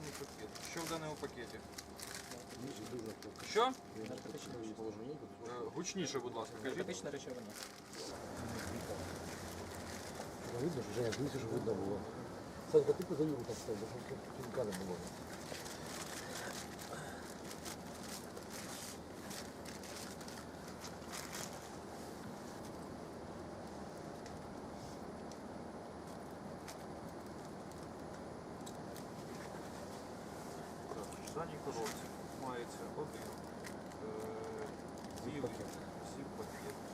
даний пакет. Що в даному пакеті? Що? Е, Гучніше, будь ласка, кажіть. Наркотична речовина. Видно, що Женя, дивіться, що видно було. Санька, ти поза там став, бо тут кілька не було. Так, в даній коробці мається один е, білий сім пакет.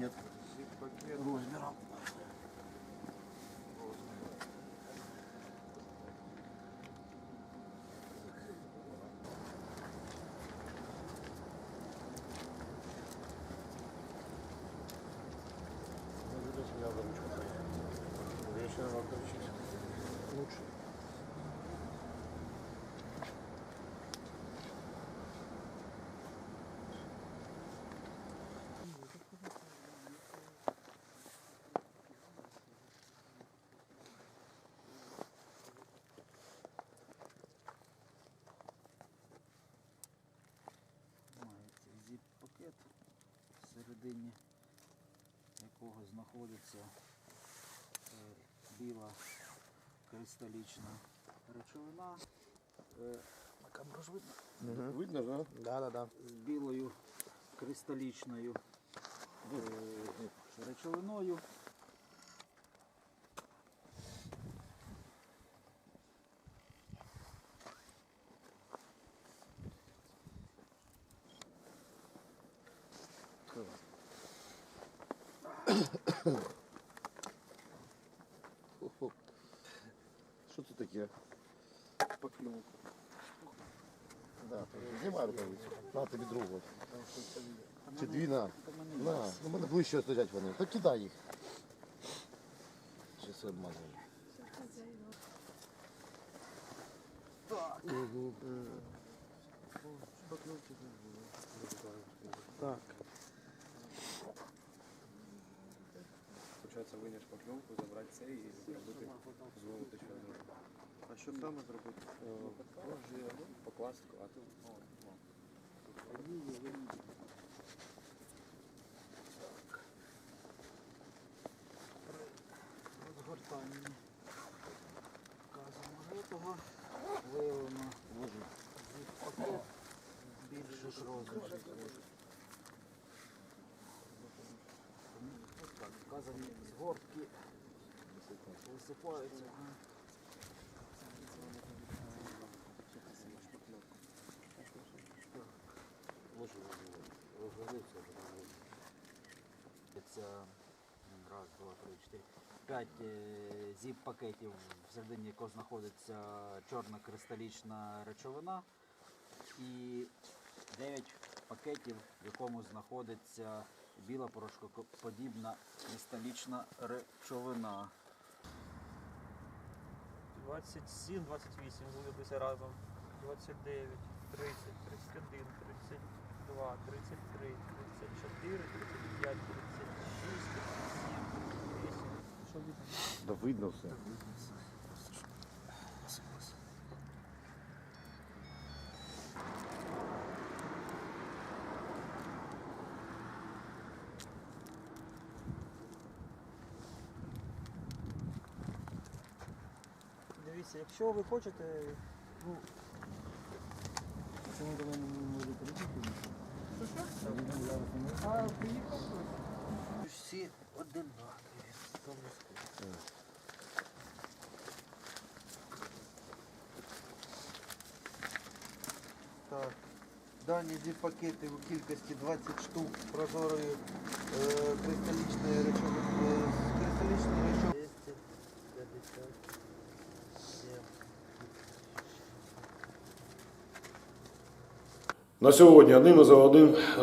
Зіп-пакет Зіп-пакет розміром. розміру. Ну, видно, что я за ручку поехал. Вечером надо учить. Лучше. Всередині якого знаходиться е, біла кристалічна речовина е, камеру ж видно? Видно, да? Да, да, да. з білою кристалічною е, речовиною. Що це таке? Поклювку. Да, знімай рукавицю. На тобі другу. Чи дві на. На, ну мене ближче стоять вони. Та кидай їх. Чи це обмазує? Так. Так. Получається, виняш покльовку, забрати це і зробити зловити що зробити. А що саме зробити? Може, покласти, а тут о, о. розгортанні вказаного того виявлено зіп-пакет більших вказані згортки висипаються. Може, розгорнувся. Це раз, два, три, чотири. П'ять е, зіп-пакетів, всередині якого знаходиться чорна кристалічна речовина. І 9 пакетів, в якому знаходиться біла порошкоподібна кристалічна речовина. 27, 28 вилилися разом. 29, 30, 31, 32, 33, 34, 35, 36, 37, 8. Що видно? Да видно все. дивіться, якщо ви хочете, ну це не до мене може прийти. А приїхав хтось? Всі одинакові. Так. Дані дві пакети у кількості 20 штук прозорої е, кристалічної речовини. Е, речовини. На сьогодні одним із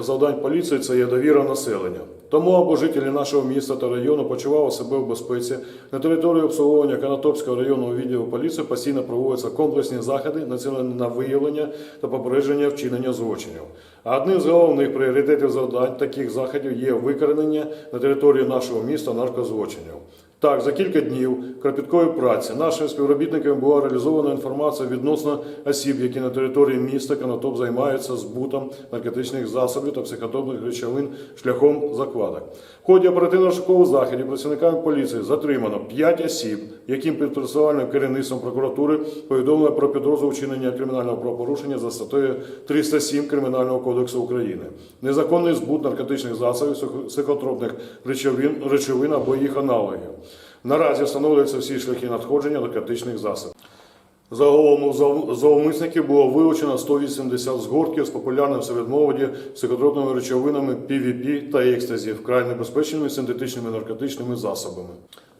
завдань, поліції це є довіра населення. Тому, аби жителі нашого міста та району почували себе в безпеці, на території обслуговування Канатопського районного відділу поліції постійно проводяться комплексні заходи, націлені на виявлення та попередження вчинення злочинів. А одним з головних пріоритетів завдань таких заходів є викоренення на території нашого міста наркозлочинів. Так, за кілька днів кропіткої праці нашими співробітниками була реалізована інформація відносно осіб, які на території міста Канатоп займаються збутом наркотичних засобів та психотропних речовин шляхом закладок. В ході оперативно шукового заходів працівниками поліції затримано 5 осіб, яким під процесуальним керівництвом прокуратури повідомлено про підозру вчинення кримінального правопорушення за статтею 307 Кримінального кодексу України. Незаконний збут наркотичних засобів, психо- психотропних речовин, речовин або їх аналогів. Наразі встановлюються всі шляхи надходження наркотичних засобів. Загалом у зловмисників було вилучено 180 згортків з популярним серед молоді психотропними речовинами PVP та екстазі, вкрай небезпечними синтетичними наркотичними засобами.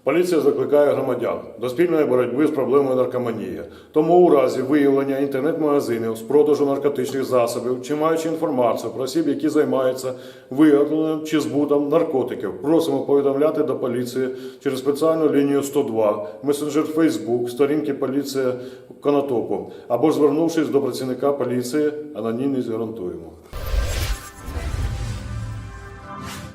Поліція закликає громадян до спільної боротьби з проблемою наркоманії. Тому у разі виявлення інтернет-магазинів з продажу наркотичних засобів чи маючи інформацію про осіб, які займаються виготовленням чи збутом наркотиків, просимо повідомляти до поліції через спеціальну лінію 102, месенджер Facebook, сторінки поліція Конотопу або звернувшись до працівника поліції, анонімність гарантуємо.